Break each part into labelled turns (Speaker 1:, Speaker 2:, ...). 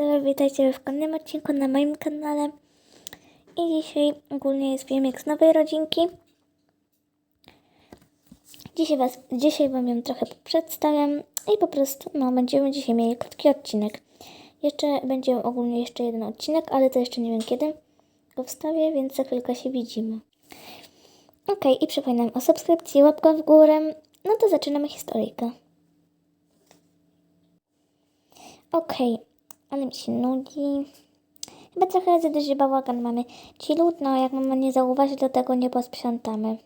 Speaker 1: Cześć, witajcie w kolejnym odcinku na moim kanale. I dzisiaj ogólnie jest filmik z nowej rodzinki. Dzisiaj, was, dzisiaj Wam ją trochę przedstawiam i po prostu no, będziemy dzisiaj mieli krótki odcinek. Jeszcze będzie ogólnie jeszcze jeden odcinek, ale to jeszcze nie wiem kiedy go wstawię, więc za chwilkę się widzimy. Ok, i przypominam o subskrypcji, łapka w górę. No to zaczynamy historyjkę. Okej, ale mi się nudzi. Chyba trochę za duży bałagan mamy. Ci ludno, jak mama nie zauważy, do tego nie posprzątamy.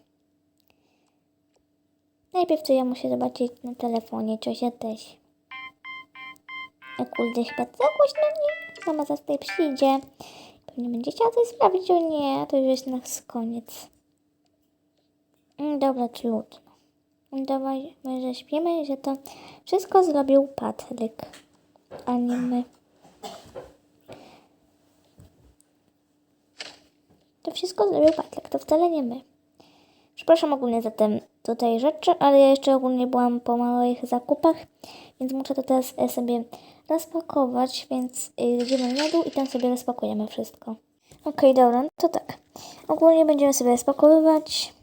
Speaker 1: Najpierw to ja muszę zobaczyć na telefonie, coś ja też. O kurde, chyba za głośno nie. Mama zaraz tutaj przyjdzie. Pewnie będzie chciała coś sprawdzić, o nie, to już jest nas koniec. Mm, Dobra, trudno. Dawaj, my że śpimy, że to wszystko zrobił Patryk, a nie my. To wszystko zrobił Patryk, to wcale nie my. Przepraszam ogólnie za te tutaj rzeczy, ale ja jeszcze ogólnie byłam po małych zakupach, więc muszę to teraz e, sobie rozpakować, więc y, idziemy na dół i tam sobie rozpakujemy wszystko. Okej, dobra, to tak. Ogólnie będziemy sobie rozpakowywać.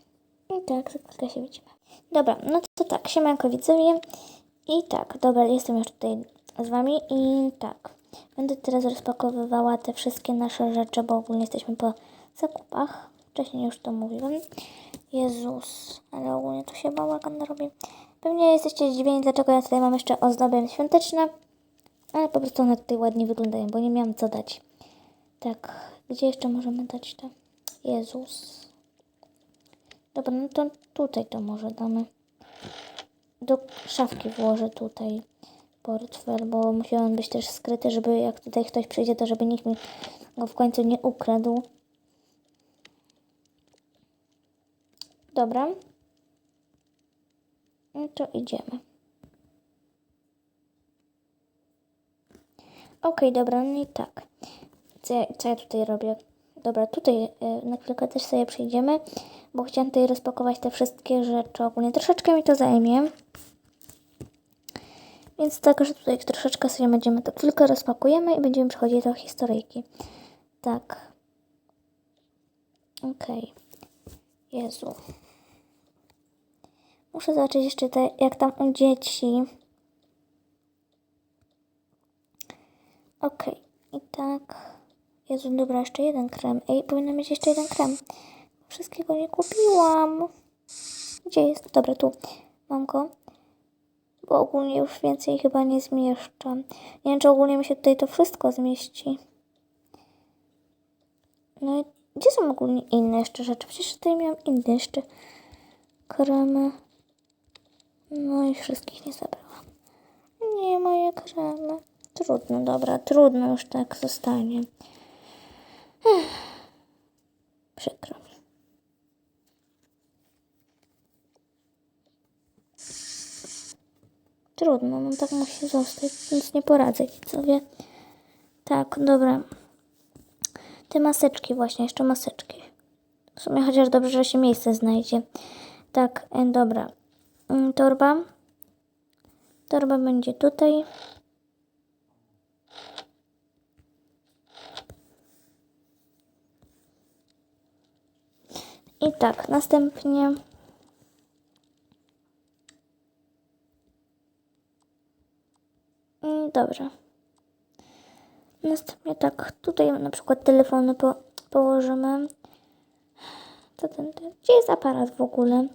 Speaker 1: I tak, chwilkę się widzimy. Dobra, no to tak, siemanko widzowie. I tak, dobra, jestem już tutaj z wami i tak. Będę teraz rozpakowywała te wszystkie nasze rzeczy, bo ogólnie jesteśmy po zakupach. Wcześniej już to mówiłem. Jezus, ale ogólnie to się bałagan robi. Pewnie jesteście zdziwieni, dlaczego ja tutaj mam jeszcze ozdoby świąteczne. Ale po prostu one tutaj ładnie wyglądają, bo nie miałam co dać. Tak, gdzie jeszcze możemy dać to? Jezus. Dobra, no to tutaj to może damy. Do szafki włożę tutaj portfel, bo musiał on być też skryty, żeby jak tutaj ktoś przyjdzie, to żeby nikt mi go w końcu nie ukradł. Dobra. No to idziemy. Okej, dobra, no i tak. Co ja, co ja tutaj robię? Dobra, tutaj e, na chwilkę też sobie przejdziemy, bo chciałam tutaj rozpakować te wszystkie rzeczy. Ogólnie troszeczkę mi to zajmie. Więc tak, że tutaj troszeczkę sobie będziemy to chwilkę rozpakujemy i będziemy przechodzić do historyjki. Tak. Okej. Jezu. Muszę zobaczyć jeszcze te, jak tam u dzieci. Okej. I tak. Jezu, dobra, jeszcze jeden krem. Ej, powinna mieć jeszcze jeden krem. Wszystkiego nie kupiłam. Gdzie jest? Dobra, tu. Mam go. Bo ogólnie już więcej chyba nie zmieszczam. Nie wiem, czy ogólnie mi się tutaj to wszystko zmieści. No i gdzie są ogólnie inne jeszcze rzeczy? Przecież tutaj miałam inne jeszcze kremy. No i wszystkich nie zabrałam. Nie, moje kremy. Trudno, dobra, trudno już tak zostanie. Ech. Przykro mi. Trudno, no tak musi zostać, nic nie poradzę, widzowie. Tak, dobra. Te maseczki właśnie, jeszcze maseczki. W sumie chociaż dobrze, że się miejsce znajdzie. Tak, e, dobra. Mm, Torba. Torba będzie tutaj. I tak, następnie Mm, Dobrze. Następnie tak, tutaj na przykład telefony po, położymy. Co ten, ten? Gdzie jest aparat w ogóle?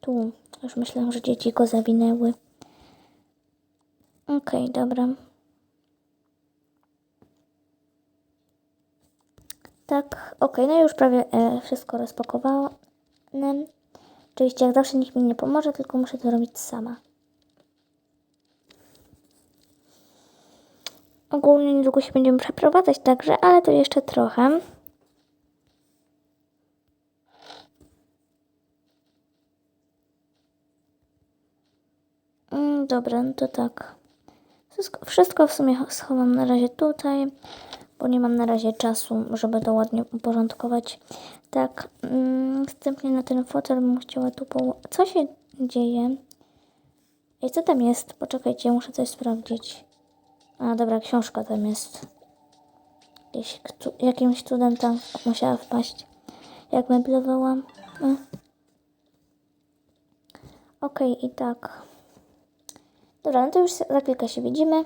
Speaker 1: Tu. Już myślałam, że dzieci go zawinęły. Okej, dobra. Tak, okej, no już prawie e, wszystko rozpakowałam. Oczywiście jak zawsze nikt mi nie pomoże, tylko muszę to robić sama. Ogólnie niedługo się będziemy przeprowadzać także, ale to jeszcze trochę. Mm, Dobra, no to tak. Wszystko, wszystko w sumie schowam na razie tutaj, bo nie mam na razie czasu, żeby to ładnie uporządkować. Tak, mm, następnie na ten fotel bym chciała tu poło... Co się dzieje? Ej, co tam jest? Poczekajcie, muszę coś sprawdzić. A dobra, książka tam jest. Ktu- jakimś cudem tam musiała wpaść. Jak meblowałam. No. Okej, i tak. Dobra, no to już za chwilkę się widzimy.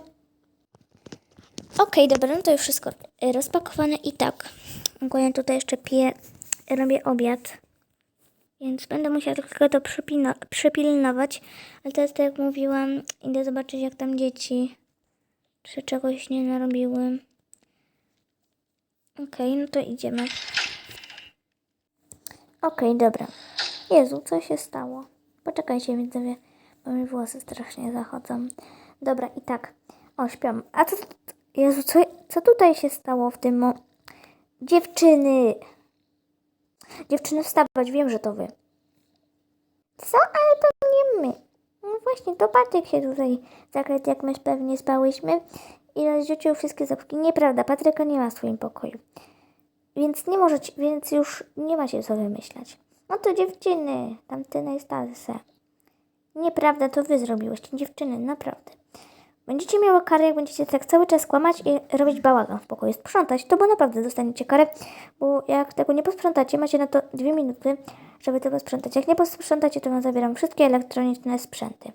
Speaker 1: Okej, dobra, no to już wszystko rozpakowane i tak. Ogólnie tutaj jeszcze piję, robię obiad. Więc będę musiała trochę to przypilnować. Ale teraz, tak jak mówiłam, idę zobaczyć jak tam dzieci. Czy czegoś nie narobiły. Okej, no to idziemy. Okej, dobra. Jezu, co się stało? Poczekajcie, widzowie, bo mi włosy strasznie zachodzą. Dobra, i tak. O, śpią. A co... Jezu, co, co tutaj się stało w tym... Mo... Dziewczyny! Dziewczyny, wstawać, wiem, że to wy. Co? Ale to nie my. No właśnie, to Patryk się tutaj zakradł, jak my pewnie spałyśmy i rozrzucił wszystkie zapki. Nieprawda, Patryka nie ma w swoim pokoju. Więc nie możecie, więc już nie macie co wymyślać. No to dziewczyny, tamte najstarsze. Nieprawda, to wy zrobiłyście, dziewczyny, naprawdę. Będziecie miały karę, jak będziecie tak cały czas kłamać i robić bałagan w pokoju, sprzątać, to bo naprawdę dostaniecie karę, bo jak tego nie posprzątacie, macie na to dwie minuty, żeby to posprzątać. Jak nie posprzątacie, to wam zabieram wszystkie elektroniczne sprzęty.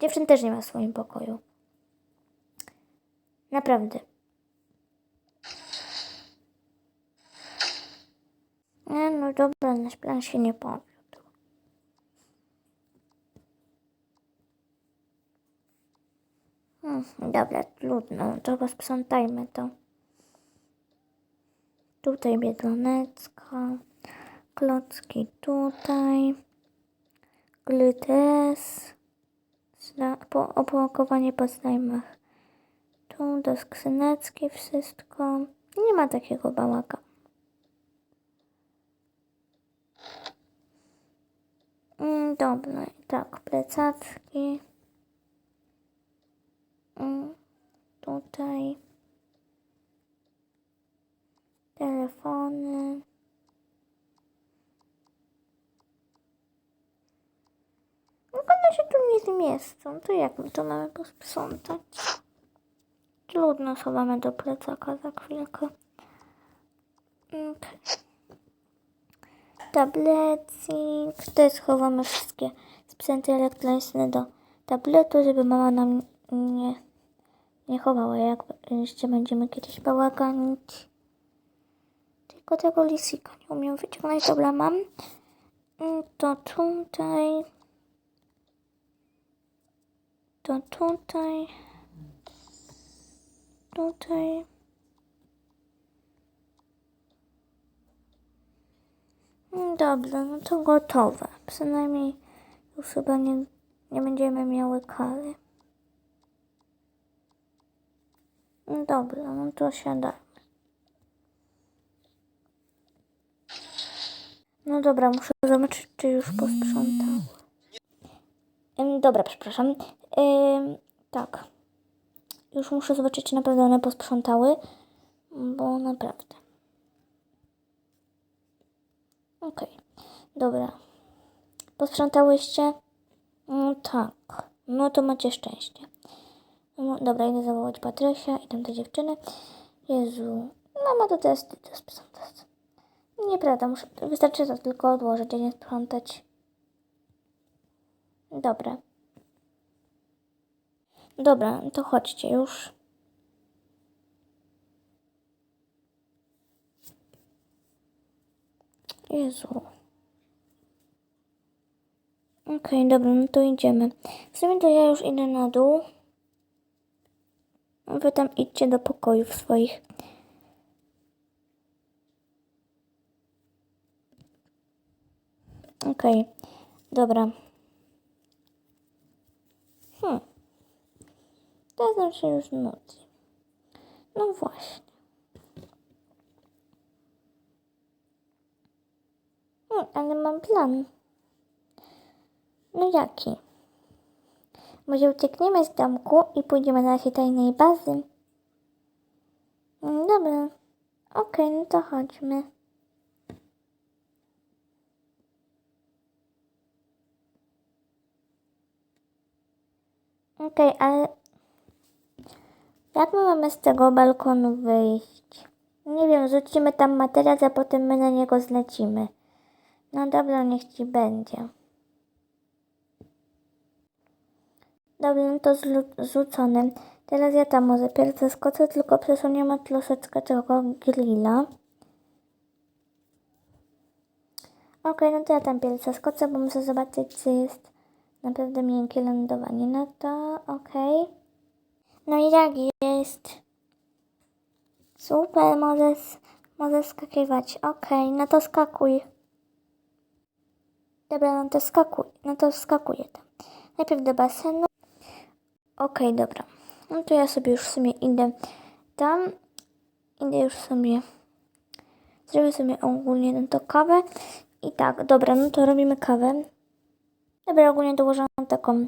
Speaker 1: Dziewczyn też nie ma w swoim pokoju. Naprawdę. Nie, no dobra, nasz plan się nie powiódł. Hmm, dobra, trudno, to posprzątajmy to. Tutaj biedronecka, klocki tutaj, glytes, zna- po, opakowanie po znajomych. Tu do skrzyneczki wszystko. Nie ma takiego bałaga. Mm, dobra, tak, plecacki. Mm, tutaj. Telefony. No one się tu nie zmieszczą. To jak my to mamy posprzątać? Trudno schowamy do plecaka za chwilkę. Okay. Tablecik. Tutaj schowamy wszystkie sprzęty elektroniczne do tabletu, żeby mama nam nie, nie chowała, jak jeszcze będziemy kiedyś bałaganić. Tylko tego lisika nie umiem wyciągnąć. Dobra, mam. Mm, To tutaj. To tutaj. Tutaj. Mm, Dobra, no to gotowe. Przynajmniej już chyba nie, nie będziemy miały kary. Mm, Dobra, no to siadamy. No dobra, muszę zobaczyć, czy już posprzątały. Ym, Dobra, przepraszam. Ym, tak. Już muszę zobaczyć, czy naprawdę one posprzątały, bo naprawdę. Okej, dobra. Posprzątałyście? No tak. No to macie szczęście. No, dobra, idę zawołać Patrysia i tamte dziewczyny. Jezu, mama to teraz ty to sprzątać. Nieprawda, muszę, wystarczy to tylko odłożyć, a nie sprzątać. Dobra. Dobra, to chodźcie już. Jezu. Okej, dobra, no to idziemy. W sumie to ja już idę na dół. Wy tam idźcie do pokojów swoich. Okej, dobra. Hmm. Nam się już nudzi. No właśnie. Hmm, ale mam plan. No jaki? Może uciekniemy z domku i pójdziemy do naszej tajnej bazy? Mm, Dobra. Okej, no to chodźmy. Okej, ale... Jak my mamy z tego balkonu wyjść? Nie wiem, rzucimy tam materac, a potem my na niego zlecimy. No dobra, niech ci będzie. No to zlu- zrzucone. Teraz ja tam może pierwsze skoczę, tylko przesuniemy troszeczkę tego grilla. Okej, no to ja tam pierwsze skoczę, bo muszę zobaczyć, czy jest naprawdę miękkie lądowanie. No to okej. No i jak jest? Super, możesz, możesz skakiwać. Okej, no to skakuj. Dobra, no to skakuj. No to skakuję tam. Najpierw do basenu. Okej, dobra. No to ja sobie już w sumie idę tam. Idę już sobie. Zrobię sobie ogólnie no to kawę. I tak, dobra, no to robimy kawę. Dobra, ogólnie dołożyłam taką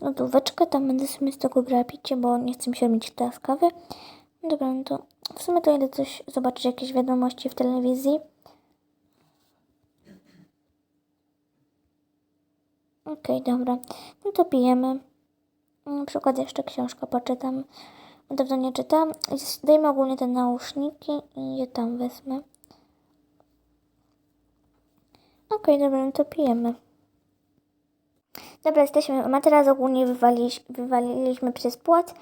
Speaker 1: lodóweczkę, tam będę sobie z tego brała picie, bo nie chcę mi się robić teraz kawy. No Dobra, no to w sumie to idę coś zobaczyć, jakieś wiadomości w telewizji. Okej, dobra. No to pijemy. Na przykład jeszcze książkę poczytam. Dawno nie czytam. Zdejmę ogólnie te nauszniki i je tam wezmę. Okej, dobra, no to pijemy. Dobra, jesteśmy. Materac ogólnie wywaliś, wywaliliśmy przez płot.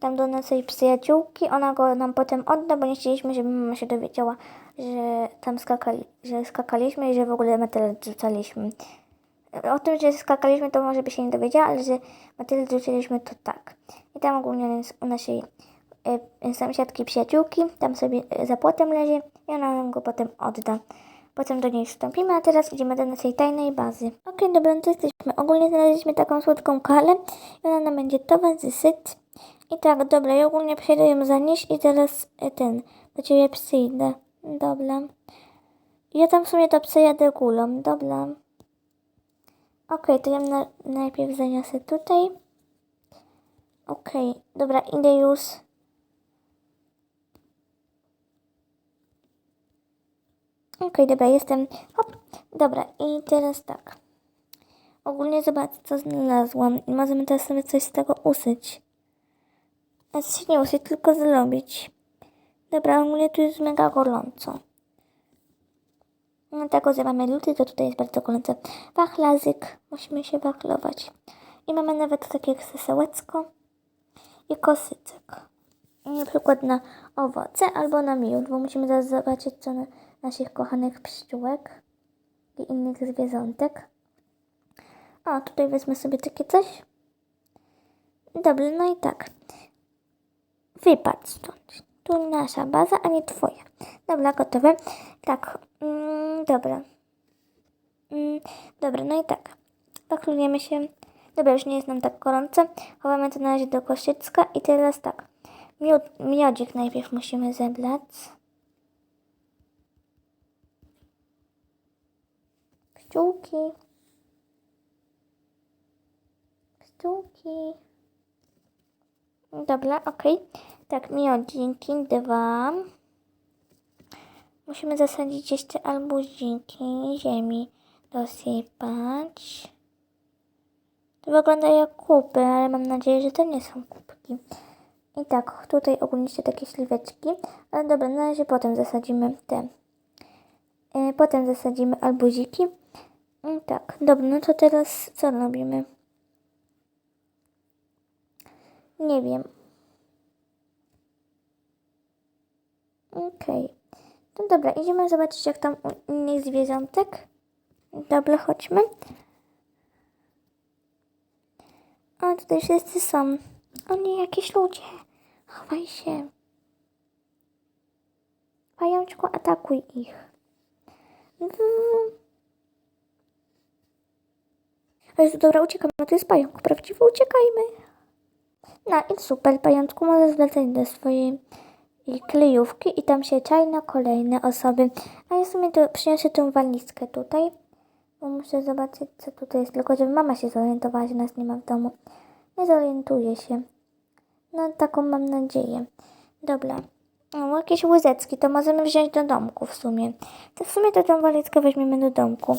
Speaker 1: Tam do naszej przyjaciółki. Ona go nam potem odda, bo nie chcieliśmy, żeby mama się dowiedziała, że tam skakali, że skakaliśmy i że w ogóle materac rzucaliśmy. O tym, że skakaliśmy, to może by się nie dowiedziała, ale że materac rzuciliśmy, to tak. I tam ogólnie jest u naszej y, sąsiadki przyjaciółki, tam sobie y, za płotem leży i ona nam go potem odda. Potem do niej wstąpimy, a teraz idziemy do naszej tajnej bazy. Okej, dobra, no to jesteśmy. Ogólnie znaleźliśmy taką słodką kalę i ona nam będzie towarzyszyć. I tak, dobra, ja ogólnie przyjdę ją zanieść i teraz e, ten, do ciebie przyjdę. Dobra. Ja tam w sumie to przejadę gulą, dobra. Okej, to ja na, najpierw zaniosę tutaj. Okej, dobra, idę już. Okej, dobra, jestem. Hop, dobra, i teraz tak. Ogólnie zobacz, co znalazłam. I możemy teraz sobie coś z tego usyć. Znaczy nie usyć, tylko zrobić. Dobra, ogólnie tu jest mega gorąco. Tak, że mamy luty, to tutaj jest bardzo gorąco. Wachlazyk, musimy się wachlować. I mamy nawet takie i kosyczek. I na przykład na owoce albo na miód, bo musimy zaraz zobaczyć, co na naszych kochanych pszczółek i innych zwierzątek. O, tutaj wezmę sobie takie coś. Dobrze, no i tak. Wypadł stąd. Tu nasza baza, a nie twoja. Dobra, gotowe. Tak, mm, dobra. Mm, dobra, no i tak. Paklujemy się. Dobra, już nie jest nam tak gorąco. Chowamy to na razie do koszyczka i teraz tak. Miód, miodzik najpierw musimy zebrać. Pszczółki. Pszczółki. Dobra, okej. Tak, miodzinki, dwa. Musimy zasadzić jeszcze albuzinki, ziemi dosypać. To wygląda jak kupy, ale mam nadzieję, że to nie są kubki. I tak, tutaj ogólnie takie śliweczki. Ale dobra, na razie potem zasadzimy te. Yy, potem zasadzimy albuziki. I tak, dobra, no to teraz co robimy? Nie wiem. Okej. No dobra, idziemy zobaczyć jak tam u innych zwierzątek. Dobra, chodźmy. O, tutaj wszyscy są. O nie, jakieś ludzie. Chowaj się. Pajączku, atakuj ich. Ale dobra, uciekamy. To jest pająk. Prawdziwy, uciekajmy. No i super, pajączku, możesz wracać do swojej i klejówki i tam się czai na kolejne osoby. A ja sobie to przyniosę tą walizkę tutaj, bo muszę zobaczyć co tutaj jest, tylko żeby mama się zorientowała, że nas nie ma w domu. Nie zorientuje się. No taką mam nadzieję. Dobra. O, jakieś łyżeczki, to możemy wziąć do domku w sumie. To w sumie to tą walizkę weźmiemy do domku.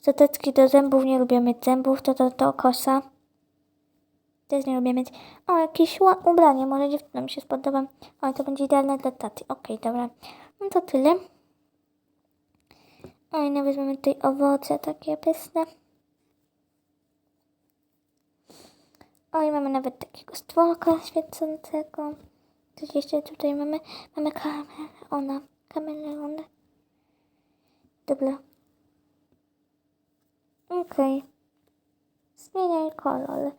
Speaker 1: Zateczki do zębów, nie lubię mieć zębów, to to, to kosa. Też nie lubię mieć. O, jakieś ubranie, może dziewczynom się spodoba. O, to będzie idealne dla taty. Okej, dobra. No to tyle. Oj, no weźmiemy tutaj owoce takie pyszne. Oj, mamy nawet takiego stworka świecącego. Coś jeszcze tutaj mamy. Mamy kameleona. Kameleona. Dobra. Okej. Zmieniaj kolor.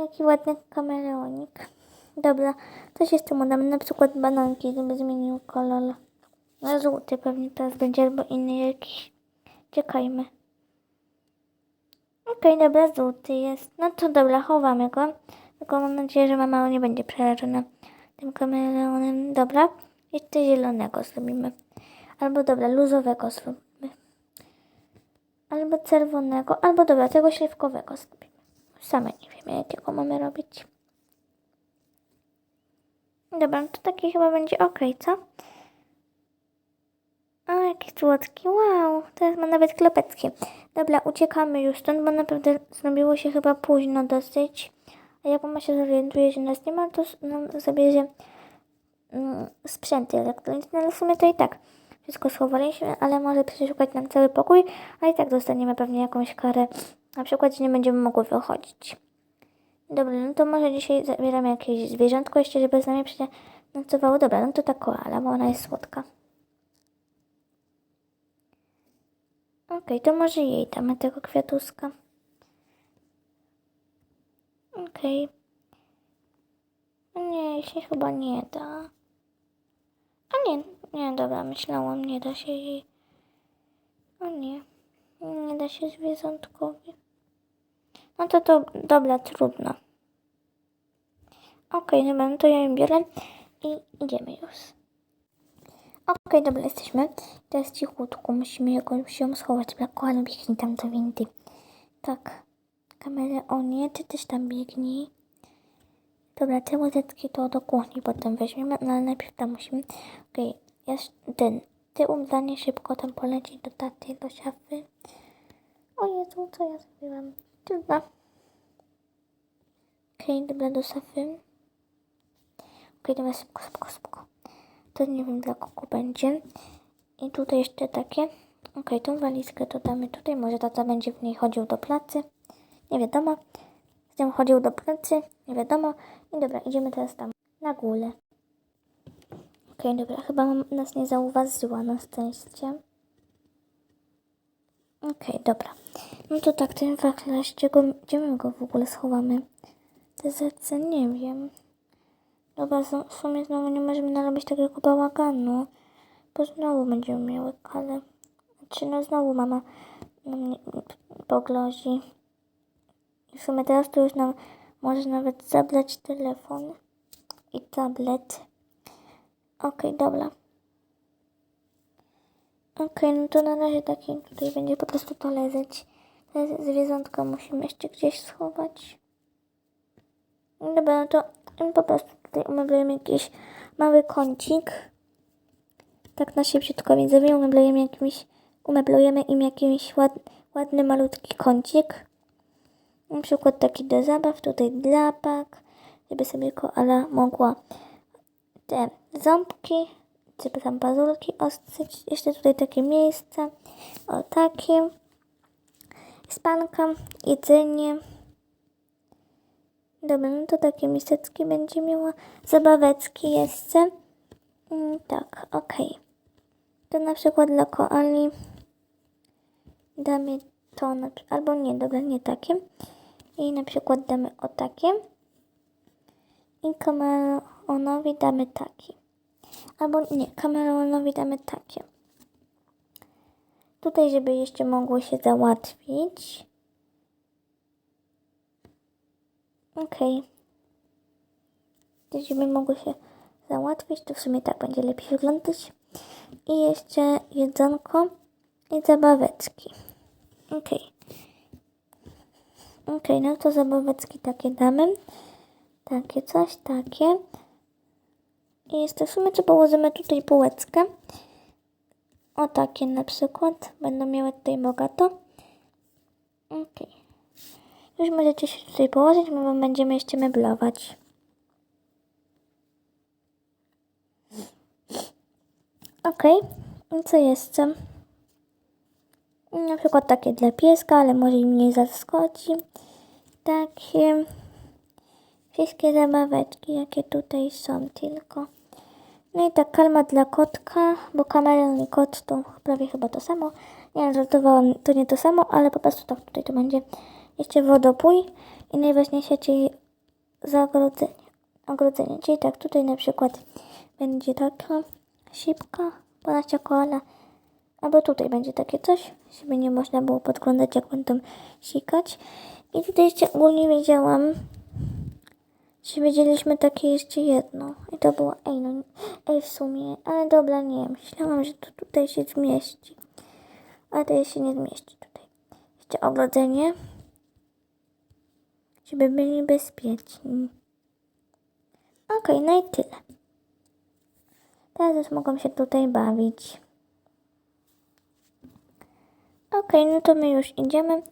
Speaker 1: Jaki ładny kameleonik. Dobra, coś jeszcze mu damy. Na przykład bananki, żeby zmienił kolor. Na żółty pewnie teraz będzie, albo inny jakiś. Czekajmy. Okej, dobra, żółty jest. No to dobra, chowamy go. Tylko mam nadzieję, że mama nie będzie przerażona tym kameleonem. Dobra, jeszcze zielonego zrobimy. Albo dobra, luzowego zrobimy. Albo czerwonego, albo dobra, tego śliwkowego zrobimy. Same nie wiemy, jakiego mamy robić. Dobra, to taki chyba będzie ok, co? O, jaki słodki, wow, teraz ma nawet klepecki. Dobra, uciekamy już stąd, bo naprawdę zrobiło się chyba późno dosyć. A jak mama się zorientuje, że nas nie ma, to nam zabierze mm, sprzęty elektroniczne, ale w sumie to i tak wszystko schowaliśmy, ale może przeszukać nam cały pokój, a i tak dostaniemy pewnie jakąś karę, na przykład, nie będziemy mogły wychodzić. Dobra, no to może dzisiaj zabieramy jakieś zwierzątko jeszcze, żeby z nami przenocowało. Dobra, no to ta koala, bo ona jest słodka. Okej, to może jej damy tego kwiatuska. Okej. Nie, jej się chyba nie da. A nie, nie, dobra, myślałam, nie da się jej. O nie, nie da się zwierzątkowi. No to to, dobra, trudno. Okej, dobra, no to ja ją biorę i idziemy już. Okej, dobra, jesteśmy. Teraz cichutku musimy jakoś ją schować. Dobra, kochana, biegnij tam do windy. Tak. Kameleonie, ty też tam biegnij. Dobra, te łyżeczki to do kuchni potem weźmiemy, no ale najpierw tam musimy. Okej, jest ten. Ty ubranie szybko tam poleci do taty, do szafy. O Jezu, co ja zrobiłam? Trudno. Okej, dobra, do szafy. Okej, dobra, szybko, szybko, szybko. To nie wiem dla kogo będzie. I tutaj jeszcze takie. Okej, tą walizkę to damy tutaj. Może tata będzie w niej chodził do pracy. Nie wiadomo. Z nią chodził do pracy. Nie wiadomo. I dobra, idziemy teraz tam na górę. Okej, dobra, chyba nas nie zauważyła na szczęście. Okej, dobra. No to tak, ten wachlarz, gdzie, go, gdzie my go w ogóle schowamy? Te rzeczy, nie wiem. Dobra, w sumie znowu nie możemy narobić takiego bałaganu, bo znowu będziemy miały kalę. Czy no znowu mama mnie poglozi. I w sumie teraz to już nam może nawet zabrać telefon i tablet. Okej, dobra. Okej, no to na razie taki tutaj będzie po prostu to leżeć. Te zwierzątka musimy jeszcze gdzieś schować. Dobra, no to po prostu tutaj umeblujemy jakiś mały kącik. Tak na szybciutko, więc umeblujemy jakimś, umeblujemy im jakimś ład, ładny, malutki kącik. Na przykład taki do zabaw, tutaj drapak, żeby sobie koala mogła te ząbki, czy tam pazurki ostrzyć. Jeszcze tutaj takie miejsce, o takie. Spanka, jedzenie. Dobra, no to takie miseczki będzie miała. Zabaweczki jeszcze. Mm, tak, okej. To na przykład dla koali damy to, na, albo nie, dobra, nie takie. I na przykład damy o takie. I kameleonowi damy taki. Albo nie, kameleonowi damy takie. Tutaj, żeby jeszcze mogło się załatwić. Okej. Okay. Żeby mogło się załatwić, to w sumie tak będzie lepiej wyglądać. I jeszcze jedzonko i zabaweczki. Okej. Okej, no to zabaweczki takie damy. Takie coś, takie. I jeszcze w sumie co położymy tutaj półeczkę. O takie na przykład. Będą miały tutaj bogato. Okej. Już możecie się tutaj położyć, my wam będziemy jeszcze meblować. Okej, okay. co jeszcze? Na przykład takie dla pieska, ale może im nie zaskoczy. Takie wszystkie zabaweczki, jakie tutaj są tylko. No i ta kalma dla kotka, bo kameleon i kot to prawie chyba to samo. Nie, żartowałam, to nie to samo, ale po prostu tak tutaj to będzie. Jeszcze wodopój i najważniejsze, czyli zagrodzenie. Ogrodzenie, czyli tak tutaj na przykład będzie taka sipka, ponad koala. Albo tutaj będzie takie coś, żeby nie można było podglądać, jak będą sikać. I tutaj jeszcze ogólnie wiedziałam, że wiedzieliśmy takie jeszcze jedno. I to było, ej no, ej w sumie, ale dobra, nie, myślałam, że to tutaj się zmieści. Ale to się nie zmieści tutaj. Jeszcze ogrodzenie, żeby byli bezpieczni. Okej, no i tyle. Teraz już mogą się tutaj bawić. Okej, no to my już idziemy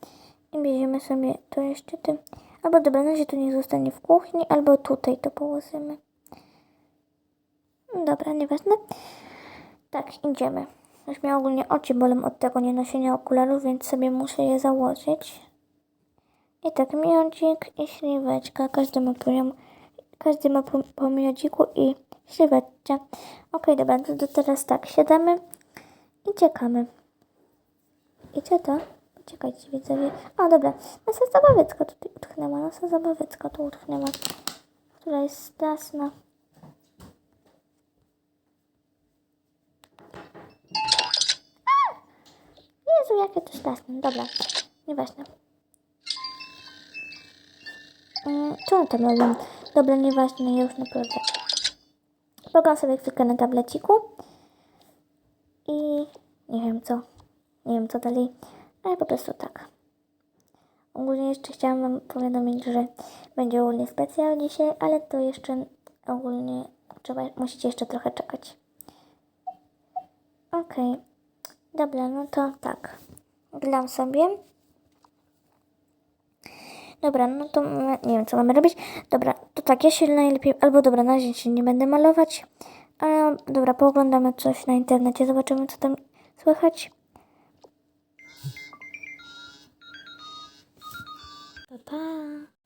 Speaker 1: i bierzemy sobie to jeszcze tym. Albo dobra, na razie to niech zostanie w kuchni, albo tutaj to położymy. Dobra, nieważne. Tak, idziemy. Już mnie ogólnie oczy bolą od tego nienoszenia okularów, więc sobie muszę je założyć. I tak miodzik i śliweczka. Każdy ma po, każdy ma po, po miodziku i śliweczce. Okej, dobra, to, to teraz tak, siadamy i czekamy. I co to? Czekajcie, widzowie. O, dobra. Nasza zabawecka tutaj utknęła. Nasza zabawecka tu utknęła. Która jest straszna. Jezu, jakie to straszne. Dobra, nieważne. Mm, co on tam robią? Dobra, nieważne, ja już naprawdę. Pogram sobie chwilkę na tableciku. I nie wiem co. Nie wiem co dalej. Ale po prostu tak. Ogólnie jeszcze chciałam Wam powiadomić, że będzie ogólnie specjal dzisiaj, ale to jeszcze ogólnie trzeba, musicie jeszcze trochę czekać. Okej. Okay. Dobra, no to tak. Gram sobie. Dobra, no to nie wiem, co mamy robić. Dobra, to tak, ja się najlepiej, albo dobra, na razie się nie będę malować. Ale dobra, pooglądamy coś na internecie, zobaczymy, co tam słychać. う。